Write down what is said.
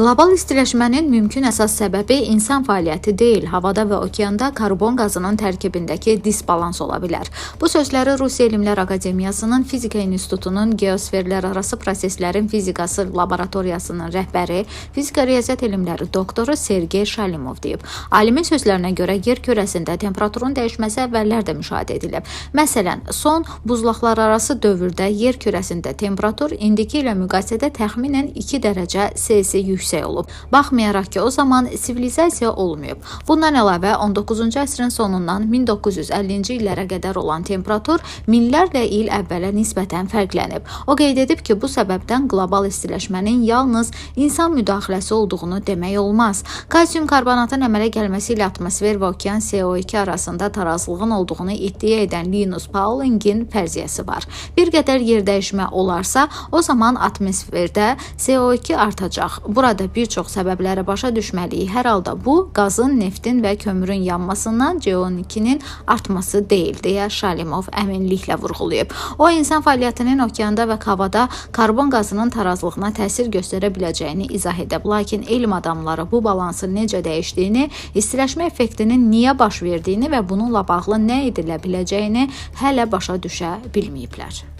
Qlobal istiləşmənin mümkün əsas səbəbi insan fəaliyyəti deyil, havada və okeanda karbon qazının tərkibindəki disbalans ola bilər. Bu sözləri Rusiya Elmlər Akademiyasının Fizika İnstitutunun geosferlər arası proseslərin fizikası laboratoriyasının rəhbəri, fizika riyaziyyat elmləri doktoru Sergey Shalimov deyib. Alimin sözlərinə görə yer kürəsində temperaturun dəyişməsi əvvəllər də müşahidə edilib. Məsələn, son buzlaqlar arası dövrdə yer kürəsində temperatur indiki ilə müqayisədə təxminən 2 dərəcə Selsi yüksək olub. Baxmayaraq ki, o zaman sivilizasiya olmayıb. Bundan əlavə 19-cu əsrin sonundan 1950-ci illərə qədər olan temperatur minlərlə il əvvələ nisbətən fərqlənib. O qeyd edib ki, bu səbəbdən qlobal istiləşmənin yalnız insan müdaxiləsi olduğunu demək olmaz. Kalsium karbonatın əmələ gəlməsi ilə atmosfer və okean CO2 arasında tarazlığın olduğunu iddia edən Linus Paulingin fərziyyəsi var. Bir qədər yer dəyişmə olarsa, o zaman atmosferdə CO2 artacaq. Burada bir çox səbəbləri başa düşməliyik. Hər halda bu qazın, neftin və kömürün yanmasından CO2-nin artması deyil deyə Şalimov əminliklə vurğulayıb. O insan fəaliyyətinin okeanda və havada karbon qazının tarazlığına təsir göstərə biləcəyini izah edib. Lakin elm adamları bu balansın necə dəyişdiyini, istiləşmə effektinin niyə baş verdiyini və bununla bağlı nə edilə biləcəyini hələ başa düşə bilməyiblər.